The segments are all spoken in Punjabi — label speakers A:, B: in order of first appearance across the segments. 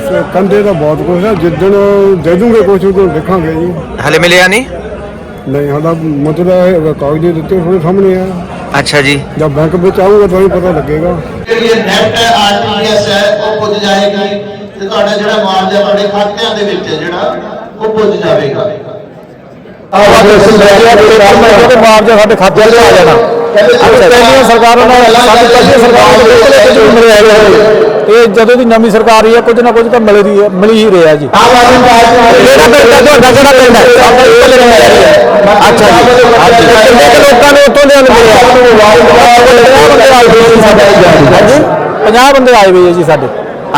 A: ਬਸ ਕੰਦੇ ਦਾ ਬਹੁਤ ਕੁਛ ਹੈ। ਜਿੱਦਣ ਦੇ ਦੂੰਗੇ ਕੁਛ ਉਦੋਂ ਦੇਖਾਂਗੇ ਜੀ।
B: ਹਲੇ ਮਿਲਿਆ ਨਹੀਂ?
A: ਨਹੀਂ ਸਾਡਾ ਮਤਲਬ ਹੈ ਕਾਗਜ਼ ਦਿੱਤੇ ਤੁਹਾਡੇ ਸਾਹਮਣੇ ਆ।
B: ਅੱਛਾ ਜੀ।
A: ਜਦ ਬੈਂਕ ਵਿੱਚ ਆਊਗਾ ਤਾਂ ਹੀ ਪਤਾ ਲੱਗੇਗਾ।
C: ਜਿਹੜੀ ਨੈਟ ਹੈ ਆਰਟੀਜੀਐਸ ਹੈ ਉਹ ਪੁੱਜ ਜਾਏਗੀ। ਤੇ ਤੁਹਾਡਾ ਜਿਹੜਾ ਮੁਆਵਜ਼ਾ ਤੁਹਾਡੇ ਖਾਤਿਆਂ ਦੇ ਵਿੱਚ ਜਿਹੜਾ ਉਹ ਪੁੱਜ ਜਾਵੇਗਾ।
D: ਮੁਆਵਜ਼ਾ ਸਾਡੇ ਖਾਤੇ 'ਚ ਆ ਜਾਣਾ। ਪਹਿਲੀਆਂ ਸਰਕਾਰਾਂ ਨਾਲ ਸਾਡੀ ਪਹਿਲੀ ਸਰਕਾਰ ਦੇ ਕੁਝ ਤੇ ਜਦੋਂ ਦੀ ਨਵੀਂ ਸਰਕਾਰ ਆਈ ਹੈ ਕੁਝ ਨਾ ਕੁਝ ਤਾਂ ਮਿਲ ਰਹੀ ਹੈ ਮਿਲ ਹੀ ਰਿਹਾ ਜੀ। ਕਿਹੜਾ ਪਿੰਡ ਹੈ ਤੁਹਾਡਾ ਕਿਹੜਾ ਪਿੰਡ ਹੈ? ਸਾਡਾ ਇੱਕਲੇ ਪਿੰਡ ਹੈ। ਅੱਛਾ ਜੀ। ਹਾਂਜੀ ਕਿੰਨੇ ਕੁ ਲੋਕਾਂ ਨੂੰ ਉੱਥੋਂ ਦੇ ਮਿਲਿਆ ਹਾਂਜੀ? 50 ਬੰਦੇ ਆਏ ਹੋਏ ਹੈ ਜੀ ਸਾਡੇ।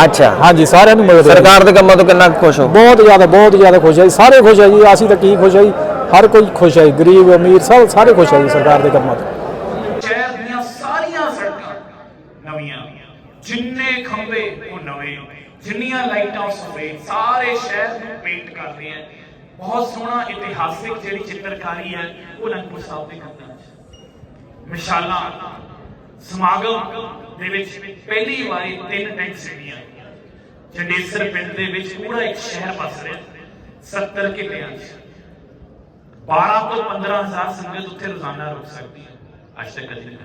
B: ਅੱਛਾ।
D: ਹਾਂਜੀ ਸਾਰਿਆਂ ਨੂੰ ਮਿਲ ਰਿਹਾ
B: ਸਰਕਾਰ ਦੇ ਕੰਮਾਂ ਤੋਂ ਕਿੰਨਾ ਖੁਸ਼ ਹੋ?
D: ਬਹੁਤ ਜ਼ਿਆਦਾ ਬਹੁਤ ਜ਼ਿਆਦਾ ਖੁਸ਼ ਹੈ ਜੀ। ਸਾਰੇ ਖੁਸ਼ ਹੈ ਜੀ। ਅਸੀਂ ਤਾਂ ਕੀ ਖੁਸ਼ ਹੈ ਜੀ? ਹਰ ਕੋਈ ਖੁਸ਼ ਹੈ ਗਰੀਬ ਅਮੀਰ ਸਭ ਸਾਰੇ ਖੁਸ਼ ਹੈ ਜੀ ਸਰਕਾਰ ਦੇ ਕੰਮਾਂ ਤੋਂ
E: ਸ਼ਹਿਰ ਦੀਆਂ ਸਾਰੀਆਂ ਸੜਕਾਂ ਨਵੀਆਂ ਜਿੰਨੇ ਖੰਭੇ ਉਹ ਨਵੇਂ ਲਾਈਟ ਹਾਊਸ ਹੋਵੇ ਸਾਰੇ ਸ਼ਹਿਰ ਨੂੰ ਪੇਂਟ ਕਰ ਰਹੇ ਹੈ ਬਹੁਤ ਸੋਹਣਾ ਇਤਿਹਾਸਿਕ ਜਿਹੜੀ ਚਿੱਤਰਕਾਰੀ ਹੈ, ਉਹ ਅਨੰਦਪੁਰ ਸਾਹਿਬ ਦੇ ਖੰਭਾਂ ਮਿਸਾਲਾਂ, ਸਮਾਗਮ ਦੇ ਵਿੱਚ ਪਹਿਲੀ ਵਾਰੀ ਤਿੰਨ ਟੈਂਕ ਜੰਡੇਸਰ ਪਿੰਡ ਦੇ ਵਿੱਚ ਪੂਰਾ ਇੱਕ ਸ਼ਹਿਰ ਵਸ ਰਿਹਾ 70 ਕਿੱਲਿਆਂ 'ਚ। 12 ਤੋਂ 15000 ਸੰਗਤ ਉੱਥੇ ਰੋਜ਼ਾਨਾ ਰੁਕ ਸਕਦੀ ਹੈ। ਅੱਜ ਤੱਕ ਕਦੀ ਨਹੀਂ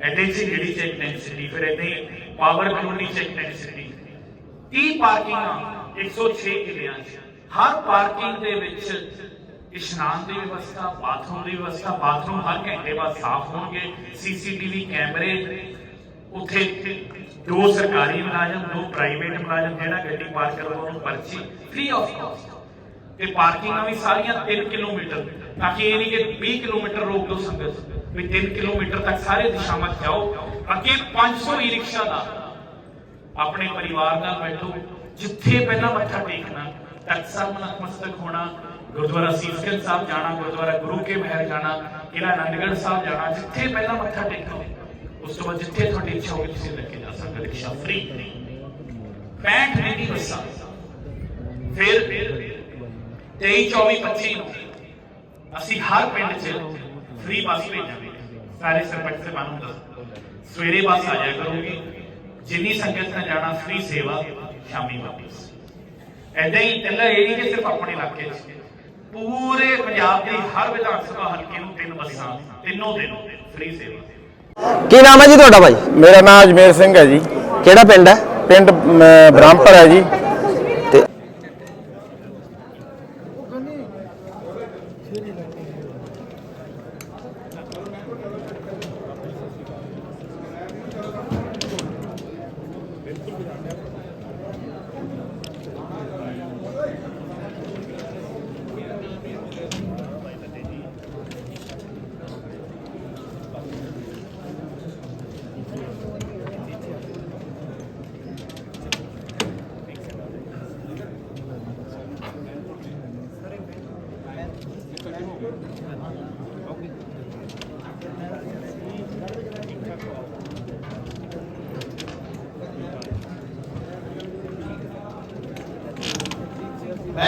E: ਐਡੇ ਸੀ ਜਿਹੜੀ ਚੈੱਕ ਡੈਂਸਿਟੀ ਫਿਰ ਐਡੇ ਪਾਵਰ ਕਲੋਨੀ ਚੈੱਕ ਡੈਂਸਿਟੀ 30 ਪਾਰਕਿੰਗਾਂ 106 ਕਿਲਿਆਂ 'ਚ। ਹਰ ਪਾਰਕਿੰਗ ਦੇ ਵਿੱਚ ਇਸ਼ਨਾਨ ਦੀ ਵਿਵਸਥਾ, ਬਾਥਰੂਮ ਦੀ ਵਿਵਸਥਾ, ਬਾਥਰੂਮ ਹਰ ਘੰਟੇ ਬਾਅਦ ਸਾਫ਼ ਹੋਣਗੇ, ਸੀਸੀਟੀਵੀ ਕੈਮਰੇ, ਉੱਥੇ ਦੋ ਸਰਕਾਰੀ ਮੁਲਾਜ਼ਮ, ਦੋ ਪ੍ਰਾਈਵੇਟ ਮੁਲਾਜ਼ਮ, ਜਿਹੜਾ ਗੱਡੀ ਪਾਰਕ ਕਰਵਾਉਣ ਉਹਨੂੰ ਪਰਚੀ ਫ੍ਰੀ ਆਫ ਕਾਸਟ ਤੇ ਪਾਰਕਿੰਗਾਂ ਵੀ ਸਾਰੀਆਂ 3 ਕਿਲੋਮੀਟਰ, ਤਾਂ ਕਿ ਇਹ ਨਹੀਂ ਕਿ 20 ਕਿਲੋਮੀਟਰ ਰੋਕ ਲਓ ਸੰਗਤ, ਵੀ 3 ਕਿਲੋਮੀਟਰ ਤੱਕ ਸਾਰੇ ਦਿਸ਼ਾਵਾਂ ਜਾਓ। ਅੱਗੇ 500 ਈ ਰਿਕਸ਼ਾ ਦਾ ਆਪਣੇ ਪਰਿਵਾਰ ਨਾਲ ਬੈਠੋ, ਜਿੱਥੇ ਪਹਿਲਾਂ ਮੱਥਾ ਟੇਕਣਾ, ਤਖਤ ਨਤਮਸਤਕ ਹੋਣਾ, ਗੁਰਦੁਆਰਾ ਸੀਸਗੰਜ ਸਾਹਿਬ ਜਾਣਾ, ਗੁਰਦੁਆਰਾ ਗੁਰੂ ਕੇ ਮਹਿਲ ਜਾਣਾ ਕਿਲਾ ਆਨੰਦਗੜ੍ਹ ਸਾਹਿਬ ਜਾਣਾ, ਜਿੱਥੇ ਪਹਿਲਾਂ ਮੱਥਾ ਟੇਕੋ, ਉਸ ਤੋਂ ਬਾਅਦ ਜਿੱਥੇ ਤੁਹਾਡੀ ਇੱਛਾ ਹੋਵੇ ਤੁਸੀਂ ਲੈ ਜਾ ਸਕਦੇ ਰਿਕਸ਼ਾ ਫ੍ਰੀ 65 ਮਿੰਟ ਬੱਸਾਂ। ਫਿਰ 23 24 25 ਨੂੰ ਅਸੀਂ ਹਰ ਪਿੰਡ 'ਚ ਫ੍ਰੀ ਬੱਸ ਭੇਜਾਂਗੇ। ਸਾਰੇ ਸਰਪੰਚ ਸਾਹਿਬਾਨ ਨੂੰ ਦੱਸੋ। ਸਵੇਰੇ ਬੱਸ ਆ ਜਾਇਆ ਕਰੂਗੀ। ਜਿੰਨੀ ਸੰਗਤ ਨੇ ਜਾਣਾ ਫ੍ਰੀ ਸੇਵਾ ਸ਼ਾਮੀ ਵਾਪਸ ਐਦਾਂ ਹੀ ਇਕੱਲਾ ਇਹ ਨਹੀਂ ਕਿ ਸਿਰਫ ਆਪਣੇ ਇਲਾਕੇ 'ਚ ਪੂਰੇ ਪੰਜਾਬ ਦੀ ਹਰ ਵਿਧਾਨ ਸਭਾ ਹਲਕੇ ਨੂੰ ਤਿੰਨ ਬੱਸਾਂ ਤਿੰਨੋਂ ਦਿਨ ਫ੍ਰੀ ਸੇਵਾ।
B: ਕੀ ਨਾਮ ਹੈ ਜੀ ਤੁਹਾਡਾ ਭਾਈ?
F: ਮੇਰਾ ਨਾਮ ਅਜਮੇਰ ਸਿੰਘ ਹੈ ਜੀ।
B: ਕਿਹੜਾ ਪਿੰਡ ਹੈ?
F: ਪਿੰਡ ਬ੍ਰਹਮਪੁਰ ਹੈ ਜੀ
B: ਤੇ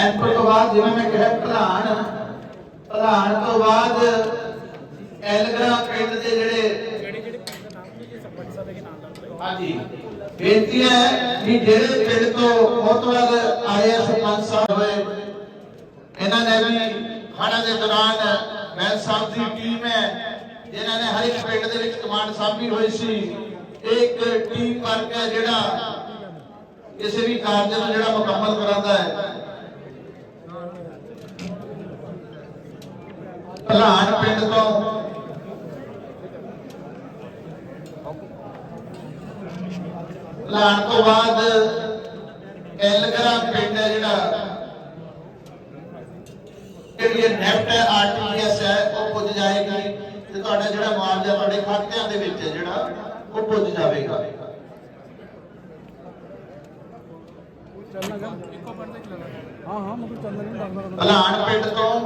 C: ਬੈਂਕਪੁਰ ਤੋਂ ਬਾਅਦ ਜਿਵੇਂ ਮੈਂ ਕਿਹਾ ਭਲਾਨ ਭਲਾਨ ਤੋਂ ਬਾਅਦ ਐਲਗਰਾ ਪਿੰਡ ਦੇ ਜਿਹੜੇ ਹਾਂਜੀ, ਬੇਨਤੀ ਹੈ ਕਿ ਜਿਹੜੇ ਪਿੰਡ ਤੋਂ ਮੋਤਵਾਲ ਆਏ ਸਰਪੰਚ ਸਾਹਿਬ ਹੋਏ, ਇਹਨਾਂ ਨੇ ਵੀ ਖਾਣਾ ਦੇ ਦੌਰਾਨ ਮੈਂ ਸਾਹਿਬ ਦੀ ਟੀਮ ਹੈ, ਜਿਨ੍ਹਾਂ ਨੇ ਹਰ ਇੱਕ ਪਿੰਡ ਦੇ ਵਿੱਚ ਕਮਾਂਡ ਸਾਂਭੀ ਹੋਈ ਸੀ। ਇੱਕ ਟੀਮ ਵਰਕ ਹੈ ਜਿਹੜਾ ਕਿਸੇ ਵੀ ਕਾਰਜ ਨੂੰ ਜਿਹੜਾ ਮੁਕੰਮਲ ਕਰਾਉਂਦਾ ਹੈ। ਭਲਾਨ ਪਿੰਡ ਤੋਂ। ਭਲਾਨ ਤੋਂ ਬਾਅਦ ਐਲਗਰਾ ਪਿੰਡ ਹੈ ਜਿਹੜਾ। ਜਿਹੜੀ ਨੈਫਟ ਹੈ ਆਰਟੀਜੀਐਸ ਹੈ ਉਹ ਪੁੱਜ ਜਾਏਗੀ ਤੇ ਤੁਹਾਡਾ ਜਿਹੜਾ ਮੁਆਵਜ਼ਾ ਤੁਹਾਡੇ ਖਾਤਿਆਂ ਦੇ ਵਿੱਚ ਹੈ ਜਿਹੜਾ ਉਹ ਪੁੱਜ ਜਾਵੇਗਾ। ਭਲਾਨ ਪਿੰਡ ਤੋਂ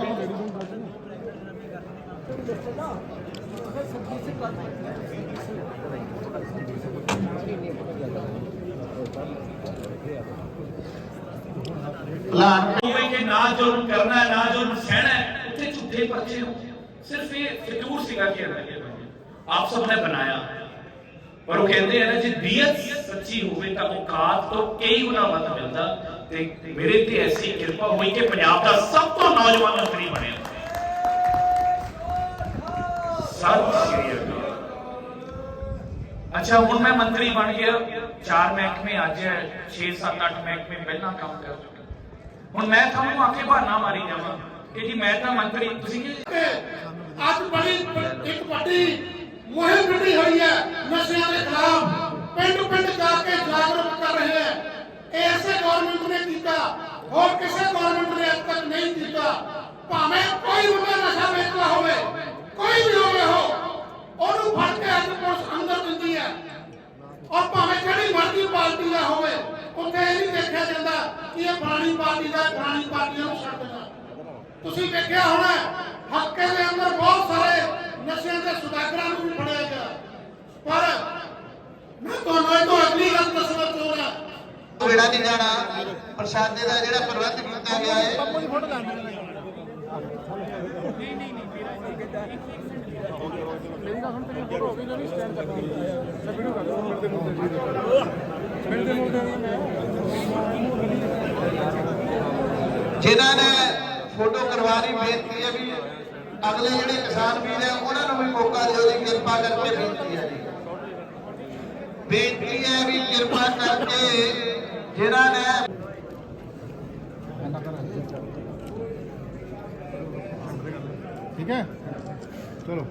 C: ਭਲਾਨ
E: ਕਿ ਨਾ ਜੁਰਮ ਕਰਨਾ, ਨਾ ਜੁਰਮ ਸਹਿਣਾ, ਉੱਥੇ ਝੂਠੇ ਪਰਚੇ ਹੋ ਸਿਰਫ ਇਹ ਫਿਤੂਰ ਸੀਗਾ ਕਿ ਆਪ ਸਭ ਨੇ ਬਣਾਇਆ।
G: ਪਰ ਉਹ ਕਹਿੰਦੇ ਆ ਨਾ, ਜੇ ਨੀਅਤ ਸੱਚੀ ਹੋਵੇ ਤਾਂ ਔਕਾਤ ਤੋਂ ਕਈ ਗੁਣਾ ਵੱਧ ਮਿਲਦਾ। ਤੇ ਮੇਰੇ ਤੇ ਐਸੀ ਕਿਰਪਾ ਹੋਈ ਕਿ ਪੰਜਾਬ ਦਾ ਸਭ ਤੋਂ ਨੌਜਵਾਨ ਮੰਤਰੀ ਬਣਿਆ। ਸਤਿ ਸ਼੍ਰੀ ਅਕਾਲ ਅੱਛਾ ਹੁਣ ਮੈਂ ਮੰਤਰੀ ਬਣ ਗਿਆ ਚਾਰ ਮਹਿਕਮੇ ਅੱਜ 6 7 8 ਮਹਿਕਮੇ ਪਹਿਲਾਂ ਕੰਮ ਕਰ ਚੁੱਕਾ ਹੁਣ ਮੈਂ ਤੁਹਾਨੂੰ ਆ ਕੇ ਬਹਾਨਾ ਮਾਰੀ ਜਾਵਾਂ ਕਿ ਜੀ ਮੈਂ ਤਾਂ ਮੰਤਰੀ ਤੁਸੀਂ ਕੀ
H: ਅੱਜ ਬੜੀ ਇੱਕ ਵੱਡੀ ਮੁਹਿੰਮ ਵਿੱਢੀ ਹੋਈ ਹੈ ਨਸ਼ਿਆਂ ਦੇ ਖਿਲਾਫ ਪਿੰਡ ਪਿੰਡ ਜਾ ਕੇ ਜਾਗਰੂਕ ਕਰ ਰਹੇ ਹੈ ਇਹ ਐਸੇ ਗਵਰਨਮੈਂਟ ਨੇ ਕੀਤਾ ਹੋਰ ਕਿਸੇ ਗਵਰਨਮੈਂਟ ਨੇ ਅੱਜ ਤੱਕ ਨਹੀਂ ਕੀਤਾ ਭਾਵੇਂ ਕੋਈ ਬੰਦਾ ਨਸ਼ਾ ਵੇਚਦਾ ਹੋਵੇ ਕੋਈ ਵੀ ਹੋਵੇ ਹੋ। ਉਹਨੂੰ ਫੜ ਕੇ ਅੱਜ ਪੁਲਿਸ ਅੰਦਰ ਦਿੰਦੀ ਹੈ। ਔਰ ਭਾਵੇਂ ਜਿਹੜੀ ਮਰਜ਼ੀ ਪਾਰਟੀ ਦਾ ਹੋਵੇ, ਉੱਥੇ ਇਹ ਨਹੀਂ ਦੇਖਿਆ ਜਾਂਦਾ ਕਿ ਇਹ ਫਲਾਣੀ ਪਾਰਟੀ ਦਾ ਫਲਾਣੀ ਪਾਰਟੀਆਂ ਨੂੰ ਛੱਡ ਦੇਣਾ ਤੁਸੀਂ ਵੇਖਿਆ ਹੋਣਾ ਹੱਕੇ ਦੇ ਅੰਦਰ ਬਹੁਤ ਸਾਰੇ ਨਸ਼ਿਆਂ ਦੇ ਸੁਦਾਗਰਾਂ ਨੂੰ ਵੀ ਫੜਿਆ ਗਿਆ। ਪਰ ਮੈਂ ਤੁਹਾਨੂੰ ਇਹ ਤੋਂ ਅਗਲੀ ਗੱਲ ਦੱਸਣਾ ਚਾਹੁੰਦਾ
C: ਜਿਹੜਾ ਨਹੀਂ ਪ੍ਰਸ਼ਾਦੇ ਦਾ ਜਿਹੜਾ ਪ੍ਰਬੰਧ ਕੀਤਾ ਗਿਆ ਹੈ ਜਿਨ੍ਹਾਂ ਨੇ ਫੋਟੋ ਕਰਵਾਣੀ ਬੇਨਤੀ ਹੈ ਵੀ ਅਗਲੇ ਜਿਹੜੇ ਕਿਸਾਨ ਵੀਰ ਹੈ, ਉਹਨਾਂ ਨੂੰ ਵੀ ਮੌਕਾ ਦਿਓ ਜੀ, ਕਿਰਪਾ ਕਰਕੇ ਬੇਨਤੀ ਹੈ ਜੀ। ਬੇਨਤੀ ਹੈ ਵੀ ਕਿਰਪਾ ਕਰਕੇ ਜਿਨ੍ਹਾਂ ਨੇ
D: ਠੀਕ ਹੈ? ਚਲੋ।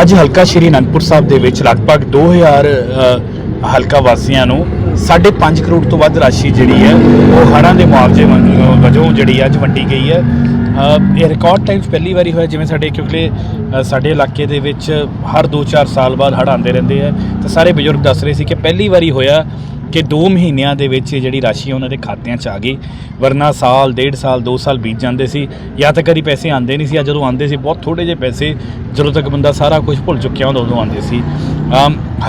E: ਅੱਜ ਹਲਕਾ ਸ਼੍ਰੀ ਅਨੰਦਪੁਰ ਸਾਹਿਬ ਦੇ ਵਿੱਚ ਲਗਭਗ 2000 ਅ, ਹਲਕਾ ਵਾਸੀਆਂ ਨੂੰ 5.5 ਕਰੋੜ ਤੋਂ ਵੱਧ ਰਾਸ਼ੀ ਜਿਹੜੀ ਹੈ ਉਹ ਹੜ੍ਹਾਂ ਦੇ ਮੁਆਵਜ਼ੇ ਵਾਂਗ ਵਜੋਂ ਜਿਹੜੀ ਅੱਜ ਵੰਡੀ ਗਈ ਹੈ। ਇਹ ਰਿਕਾਰਡ ਟਾਈਮਸ ਪਹਿਲੀ ਵਾਰੀ ਹੋਇਆ, ਜਿਵੇਂ ਸਾਡੇ ਕਿਉਂਕਿ ਸਾਡੇ ਇਲਾਕੇ ਦੇ ਵਿੱਚ ਹਰ 2-4 ਸਾਲ ਬਾਅਦ ਹੜ੍ਹ ਆਉਂਦੇ ਰਹਿੰਦੇ ਆ। ਤਾਂ ਸਾਰੇ ਬਜ਼ੁਰਗ ਦੱਸ ਰਹੇ ਸੀ ਕਿ ਪਹਿਲੀ ਵਾਰੀ ਹੋਇਆ ਕਿ 2 ਮਹੀਨਿਆਂ ਦੇ ਵਿੱਚ ਇਹ ਜਿਹੜੀ ਰਾਸ਼ੀ ਹੈ ਉਹਨਾਂ ਦੇ ਖਾਤਿਆਂ 'ਚ ਆ ਗਈ। ਵਰਨਾ ਸਾਲ, ਡੇਢ ਸਾਲ 2 ਸਾਲ ਬੀਤ ਜਾਂਦੇ ਸੀ। ਜਾਂ ਤਾਂ ਕਦੀ ਪੈਸੇ ਆਉਂਦੇ ਨਹੀਂ ਸੀ, ਜਾਂ ਜਦੋਂ ਆਉਂਦੇ ਸੀ, ਬਹੁਤ ਥੋੜੇ ਜਿਹੇ ਪੈਸੇ, ਜਦੋਂ ਤੱਕ ਬੰਦਾ ਸਾਰਾ ਕੁਝ ਭੁੱਲ ਚੁੱਕਿਆ ਹੁੰਦਾ, ਉਦੋਂ ਆਉਂਦੇ ਸੀ।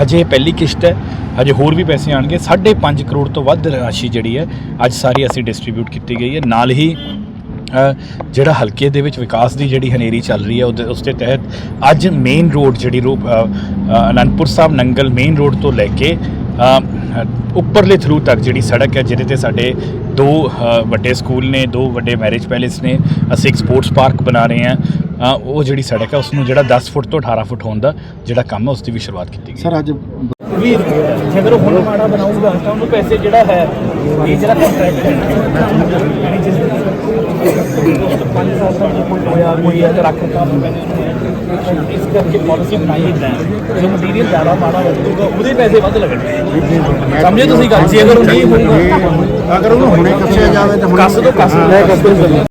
E: ਹਜੇ ਇਹ ਪਹਿਲੀ ਕਿਸ਼ਤ ਹੈ, ਹਜੇ ਹੋਰ ਵੀ ਪੈਸੇ ਆਣਗੇ। 5.5 ਕਰੋੜ ਤੋਂ ਵੱਧ ਰਾਸ਼ੀ ਜਿਹੜੀ ਹੈ, ਅੱਜ ਸਾਰੀ ਅਸੀਂ ਡਿਸਟ੍ਰੀਬਿਊਟ ਕੀਤੀ ਗਈ ਹੈ। ਨਾਲ ਹੀ ਜਿਹੜਾ ਹਲਕੇ ਦੇ ਵਿੱਚ ਵਿਕਾਸ ਦੀ ਜਿਹੜੀ ਹਨੇਰੀ ਚੱਲ ਰਹੀ ਹੈ, ਉਹਦੇ ਉਸ ਦੇ ਤਹਿਤ ਅੱਜ ਮੇਨ ਰੋਡ ਜਿਹੜੀ ਰੋ ਅਨੰਦਪੁਰ ਸਾਹਿਬ ਨੰਗਲ ਮੇਨ ਰੋਡ ਤੋਂ ਲੈ ਕੇ ਉੱਪਰਲੇ ਥਰੂ ਤੱਕ ਜਿਹੜੀ ਸੜਕ ਹੈ, ਜਿਹਦੇ ਤੇ ਸਾਡੇ ਦੋ ਵੱਡੇ ਸਕੂਲ ਨੇ, ਦੋ ਵੱਡੇ ਮੈਰਿਜ ਪੈਲੇਸ ਨੇ। ਅਸੀਂ ਇੱਕ ਸਪੋਰਟਸ ਪਾਰਕ ਬਣਾ ਰਹੇ ਹਾਂ। ਉਹ ਜਿਹੜੀ ਸੜਕ ਹੈ ਉਸ ਨੂੰ ਜਿਹੜਾ 10 ਫੁੱਟ ਤੋਂ 18 ਫੁੱਟ ਹੋਣ ਦਾ ਜਿਹੜਾ ਕੰਮ ਹੈ ਉਸ ਦੀ ਵੀ ਸ਼ੁਰੂਆਤ ਕੀਤੀ ਗਈ।
D: ਸਰ ਅੱਜ
I: ਵੀ ਜੇਕਰ ਉਹ ਹੁਣ ਮਾੜਾ ਬਣਾਊਗਾ ਤਾਂ ਉਹਨੂੰ ਪੈਸੇ ਜਿਹੜਾ ਹੈ ਇਹ ਜਿਹੜਾ ਕੰਟਰੈਕਟ ਹੈ ਜਿਸ ਪੰਜ ਸਾਲ ਤੱਕ ਕੋਈ ਹੋਇਆ ਕੋਈ ਅਗਰ ਰੱਖ ਕੰਮ ਪੈਣੇ ਇਸ ਕਰਕੇ ਪਾਲਿਸੀ ਬਣਾਈ ਹੈ ਜੋ ਮਟੀਰੀਅਲ ਜ਼ਿਆਦਾ ਮਾੜਾ ਹੋਊਗਾ ਉਹਦੇ ਪੈਸੇ ਵੱਧ ਲੱਗਣਗੇ ਸਮਝੇ ਤੁਸੀਂ ਗੱਲ? ਸੀ ਅਗਰ ਉਹ ਨਹੀਂ ਹੋਊਗਾ
D: ਅਗਰ ਉਹਨੂੰ ਹੁਣੇ ਕੱਸਿਆ ਜਾਵੇ ਤਾਂ ਹੁਣੇ
I: ਕੱਸ ਤੋਂ ਕੱਸ
D: ਹਾਂ, ਕੱਸ ਤੋਂ ਕੱਸ।